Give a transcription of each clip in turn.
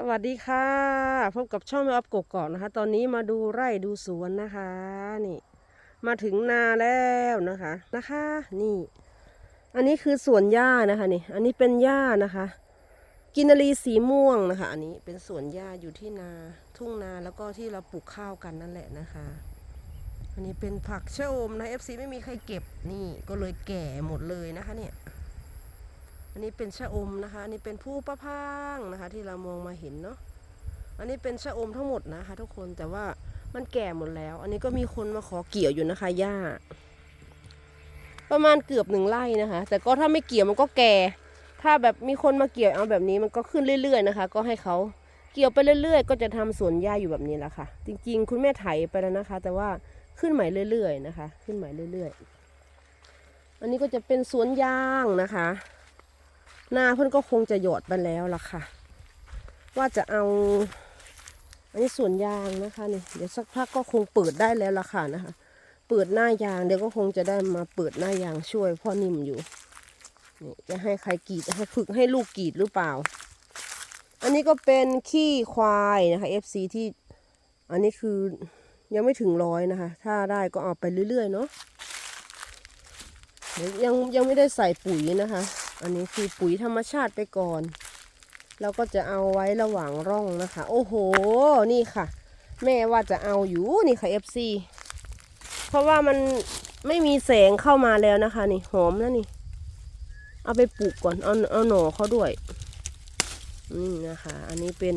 สวัสดีค่ะ พบกับช่องแม่อัพกกอกนะคะ ตอนนี้มาดูไร่ดูสวนนะคะ นี่ มาถึงนาแล้วนะคะนะคะ นี่ อันนี้คือสวนหญ้านะคะนี่ อันนี้เป็นหญ้านะคะ กินารีสีม่วงนะคะ อันนี้เป็นสวนหญ้าอยู่ที่นาทุ่งนาแล้วก็ที่เราปลูกข้าวกันนั่นแหละนะคะ อันนี้เป็นผักชะอมนะ FC ไม่มีใครเก็บนี่ก็เลยแก่หมดเลยนะคะเนี่ย นนี้เป็นชะอมนะคะ อันนี้เป็นผู้ประพางนะคะ ที่เรามองมาเห็นเนาะ อันนี้เป็นชะอมทั้งหมดนะคะ ทุกคน แต่ว่ามันแก่หมดแล้ว อันนี้ก็มีคนมาขอเกี่ยวอยู่นะคะหญ้า ประมาณเกือบหนึ่งไร่นะคะ แต่ก็ถ้าไม่เกี่ยวมันก็แก่ ถ้าแบบมีคนมาเกี่ยวเอาแบบนี้มันก็ขึ้นเรื่อย ๆนะคะ ก็ให้เขาเกี่ยวไปเรื่อย ๆ ก็จะทำสวนหญ้าอยู่แบบนี้แหละค่ะ จริง ๆ คุณแม่ไถไปแล้วนะคะ แต่ว่าขึ้นใหม่เรื่อย ๆ นะคะ ขึ้นใหม่เรื่อย ๆ อันนี้ก็จะเป็นสวนยางนะคะ หน้าเพื่อนก็คงจะหยอดไปแล้วล่ะค่ะ ว่าจะเอา อันนี้สวนยางนะคะนี่เดี๋ยวสักพักก็คงเปิดได้แล้วล่ะค่ะนะคะ เปิดหน้ายางเดี๋ยวก็คงจะได้มาเปิดหน้ายางช่วยพ่อนิ่มอยู่นี่จะให้ใครกรีดให้ฝึกให้ลูกกรีดหรือเปล่า อันนี้ก็เป็นขี้ควายนะคะ FC ที่อันนี้คือยังไม่ถึงร้อยนะคะ ถ้าได้ก็เอาไปเรื่อยๆเนาะยังยังไม่ได้ใส่ปุ๋ยนะคะ อันนี้คือปุ๋ยธรรมชาติไปก่อนเราก็จะเอาไว้ระหว่างร่องนะคะ โอ้โห นี่ค่ะ แม่ว่าจะเอาอยู่นี่ค่ะ FC เพราะว่ามันไม่มีแสงเข้ามาแล้วนะคะนี่หอมนะนี่ เอาไปปลูกก่อน เอาเอาหน่อเขาด้วยนี่นะคะ อันนี้เป็น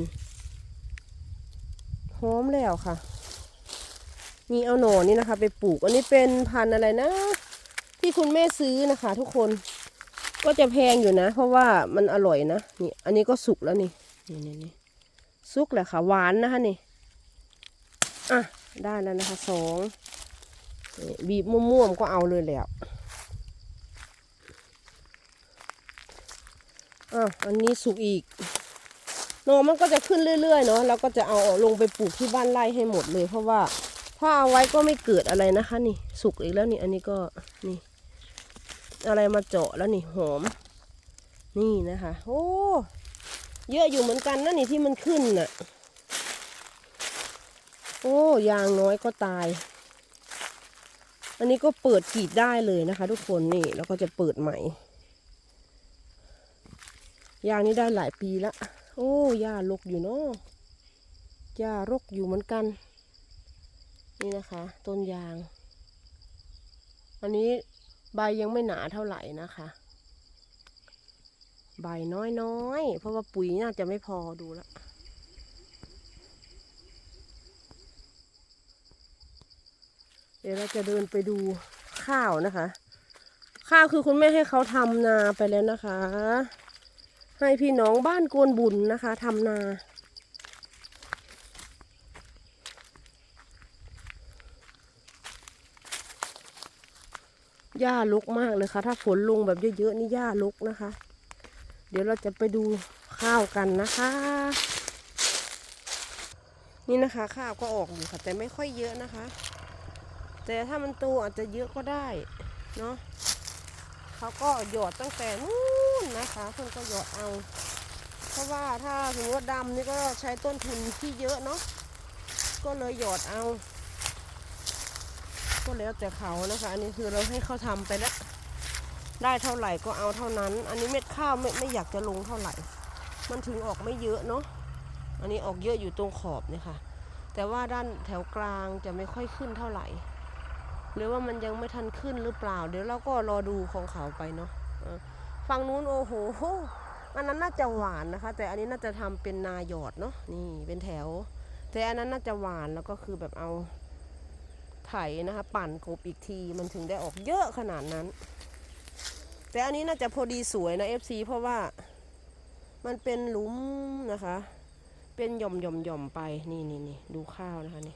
หอมแล้วค่ะ นี่เอาหน่อนี่นะคะ ไปปลูก อันนี้เป็นพันธุ์อะไรนะ ที่คุณแม่ซื้อนะคะ ทุกคน ก็จะแพงอยู่นะ เพราะว่ามันอร่อยนะนี่อันนี้ก็สุกแล้วนี่นี่นี่นสุกแหละค่ะหวานนะคะนี่อะได้แล้วนะคะสองบีบม่วมๆก็เอาเลยแล้วอะอันนี้สุกอีกนอมันก็จะขึ้นเรื่อยๆเนาะเราก็จะเอาลงไปปลูกที่บ้านไร่ให้หมดเลย เพราะว่าถ้าเอาไว้ก็ไม่เกิดอะไรนะคะ นี่ สุกอีกแล้วนี่อันนี้ก็นี่ อะไรมาเจาะแล้วนี่หอม นี่นะคะ โอ้ เยอะอยู่เหมือนกันนะนี่ที่มันขึ้นน่ะ โอ้ยางน้อยก็ตาย อันนี้ก็เปิดกรีดได้เลยนะคะ ทุกคนนี่แล้วก็จะเปิดใหม่ ยางนี้ได้หลายปีละ โอ้หญ้ารกอยู่เนาะหญ้ารกอยู่เหมือนกัน นี่นะคะ ต้นยาง อันนี้ ใบยังไม่หนาเท่าไหร่นะคะ ใบน้อยๆ เพราะว่าปุ๋ยน่าจะไม่พอดูแล้วเดี๋ยวเราจะเดินไปดูข้าวนะคะ ข้าวคือคุณแม่ให้เขาทำนาไปแล้วนะคะ ให้พี่น้องบ้านกวนบุญนะคะทำนา หญ้ารกมากเลยค่ะ ถ้าฝนลงแบบเยอะๆนี่หญ้ารกนะคะ เดี๋ยวเราจะไปดูข้าวกันนะคะ นี่นะคะข้าวก็ออกอยู่ค่ะ แต่ไม่ค่อยเยอะนะคะ แต่ถ้ามันโตอาจจะเยอะก็ได้เนาะเขาก็หยอดตั้งแต่นู้นนะคะเพิ่นก็หยอดเอา เพราะว่าถ้าสมมติว่าดำนี่ก็ใช้ต้นทุนที่เยอะเนาะก็เลยหยอดเอา ก็แล้วแต่เขานะคะ อันนี้คือเราให้เขาทำไปแล้วได้เท่าไหร่ก็เอาเท่านั้น อันนี้เม็ดข้าวไม่ไม่อยากจะลงเท่าไหร่ มันถึงออกไม่เยอะเนาะอันนี้ออกเยอะอยู่ตรงขอบเนี่ยค่ะ แต่ว่าด้านแถวกลางจะไม่ค่อยขึ้นเท่าไหร่ หรือว่ามันยังไม่ทันขึ้นหรือเปล่า เดี๋ยวเราก็รอดูของเขาไปเนาะฝั่งนู้นโอ้โหอันนั้นน่าจะหวานนะคะ แต่อันนี้น่าจะทำเป็นนาหยอดเนาะนี่เป็นแถว แต่อันนั้นน่าจะหวานแล้วก็คือแบบเอา ไถนะคะ ปั่นกบอีกทีมันถึงได้ออกเยอะขนาดนั้น แต่อันนี้น่าจะพอดีสวยนะ FC เพราะว่ามันเป็นหลุมนะคะ เป็นหย่อมหย่อมหย่อมไปนี่นี่นี่ดูข้าวนะคะนี่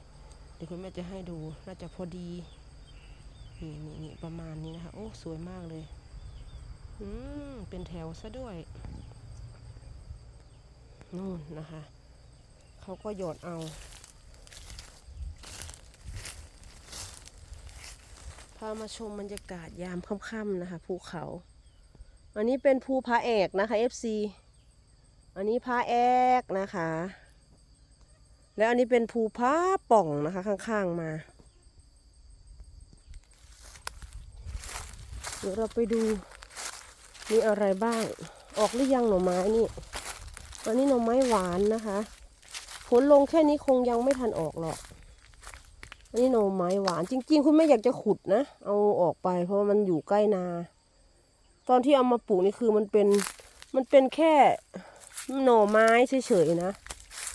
เดี๋ยวคุณแม่จะให้ดูน่าจะพอดีนี่นี่นี่ประมาณนี้นะคะ โอ้สวยมากเลยอืมเป็นแถวซะด้วยนู่นนะคะ เขาก็หยอดเอา พามาชมบรรยากาศยามค่ำๆนะคะภูเขา อันนี้เป็นภูผาแอกนะคะ FC อันนี้พาแอกนะคะ แล้วอันนี้เป็นภูพาป่องนะคะข้างๆมา เดี๋ยวเราไปดูมีอะไรบ้าง ออกหรือยังหน่อไม้นี่อันนี้หน่อไม้หวานนะคะผลลงแค่นี้คงยังไม่ทันออกหรอก อันนี้หน่อไม้หวาน จริง ๆ คุณแม่อยากจะขุดนะ เอาออกไป เพราะมันอยู่ใกล้นา ตอนที่เอามาปลูกนี่คือมันเป็นมันเป็นแค่หน่อไม้เฉยๆนะ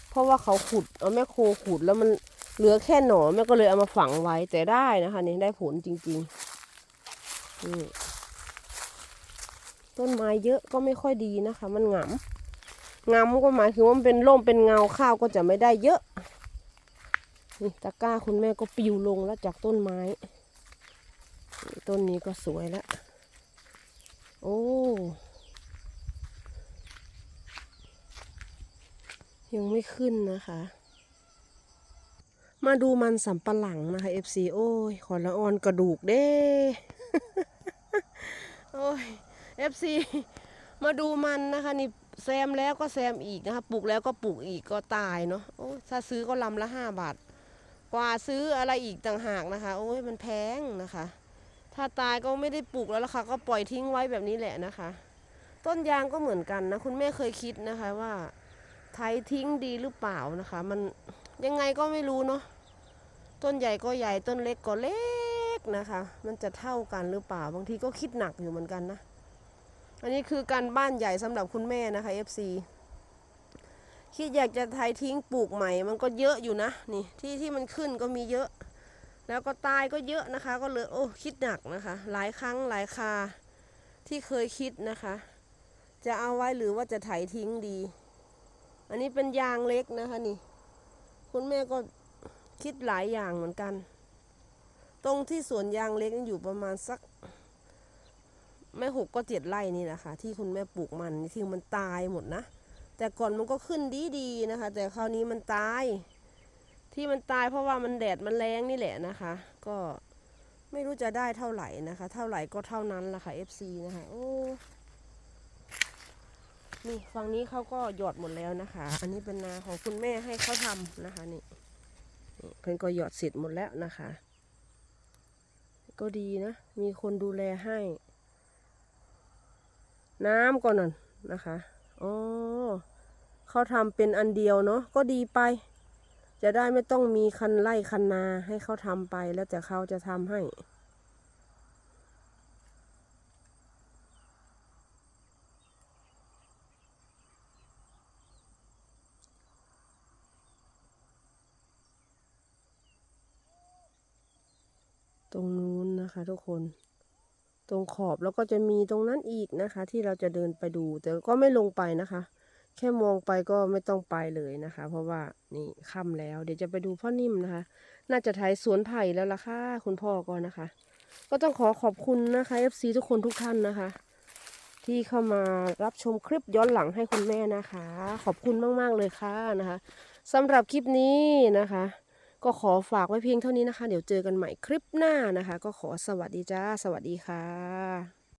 เพราะว่าเขาขุดเอาแม่โคขุดแล้วมันเหลือแค่หน่อแม่ก็เลยเอามาฝังไว้แต่ได้นะคะนี่ได้ผลจริงๆนี่ต้นไม้เยอะก็ไม่ค่อยดีนะคะ มันหงำงามก็หมายถึงว่ามันเป็นร่มเป็นเงาข้าวก็จะไม่ได้เยอะ นี่ตะกร้าคุณแม่ก็ปิวลงแล้วจากต้นไม้ ต้นนี้ก็สวยแล้ว โอ้ยังไม่ขึ้นนะคะ มาดูมันสำปะหลังนะคะ FC โอ้ย ขอละออนกระดูกเด้ โอ้ย FC มาดูมันนะคะนี่แซมแล้วก็แซมอีกนะคะ ปลูกแล้วก็ปลูกอีกก็ตายเนาะ โอ้ถ้าซื้อก็ลำละห้าบาท กว่าซื้ออะไรอีกต่างหากนะคะ โอ้ยมันแพงนะคะ ถ้าตายก็ไม่ได้ปลูกแล้วล่ะค่ะ ก็ปล่อยทิ้งไว้แบบนี้แหละนะคะ ต้นยางก็เหมือนกันนะ คุณแม่เคยคิดนะคะว่าไถทิ้งดีหรือเปล่านะคะ มันยังไงก็ไม่รู้เนาะต้นใหญ่ก็ใหญ่ต้นเล็กก็เล็กนะคะ มันจะเท่ากันหรือเปล่าบางทีก็คิดหนักอยู่เหมือนกันนะ อันนี้คือการบ้านใหญ่สำหรับคุณแม่นะคะ FC คิดอยากจะไทยทิ้งปลูกใหม่ มันก็เยอะอยู่นะนี่ที่ที่มันขึ้นก็มีเยอะ แล้วก็ตายก็เยอะนะคะ ก็เลยโอ้คิดหนักนะคะ หลายครั้งหลายคาที่เคยคิดนะคะ จะเอาไว้หรือว่าจะไถทิ้งดี อันนี้เป็นยางเล็กนะคะนี่ คุณแม่ก็คิดหลายอย่างเหมือนกัน ตรงที่สวนยางเล็กนี่อยู่ประมาณสักไม่หกก็เจ็ดไร่นี่แหละค่ะที่คุณแม่ปลูกมันที่มันตายหมดนะ แต่ก่อนมันก็ขึ้นดีๆนะคะ แต่คราวนี้มันตาย ที่มันตายเพราะว่ามันแดดมันแรงนี่แหละนะคะ ก็ไม่รู้จะได้เท่าไหร่นะคะ เท่าไหร่ก็เท่านั้นละค่ะ FC นะคะโอ้นี่ฝั่งนี้เขาก็หยอดหมดแล้วนะคะ อันนี้เป็นนาของคุณแม่ให้เขาทำนะคะนี่เพิ่นก็หยอดเสร็จหมดแล้วนะคะ ก็ดีนะ มีคนดูแลให้ น้ำก่อนน่ะนะคะ อ๋อเขาทำเป็นอันเดียวเนาะก็ดีไป จะได้ไม่ต้องมีคันไล่คันนาให้เขาทำไปแล้วแต่เขาจะทำให้ตรงนู้นนะคะทุกคน ตรงขอบแล้วก็จะมีตรงนั้นอีกนะคะ ที่เราจะเดินไปดู แต่ก็ไม่ลงไปนะคะ แค่มองไปก็ไม่ต้องไปเลยนะคะ เพราะว่านี่ค่ำแล้ว เดี๋ยวจะไปดูพ่อนิ่มนะคะ น่าจะไถสวนไผ่แล้วล่ะค่ะคุณพ่อก็นะคะ ก็ต้องขอขอบคุณนะคะ FC ทุกคนทุกท่านนะคะ ที่เข้ามารับชมคลิปย้อนหลังให้คุณแม่นะคะ ขอบคุณมากๆเลยค่ะนะคะสำหรับคลิปนี้นะคะ ก็ขอฝากไว้เพียงเท่านี้นะคะ เดี๋ยวเจอกันใหม่คลิปหน้านะคะ ก็ขอสวัสดีจ้า สวัสดีค่ะ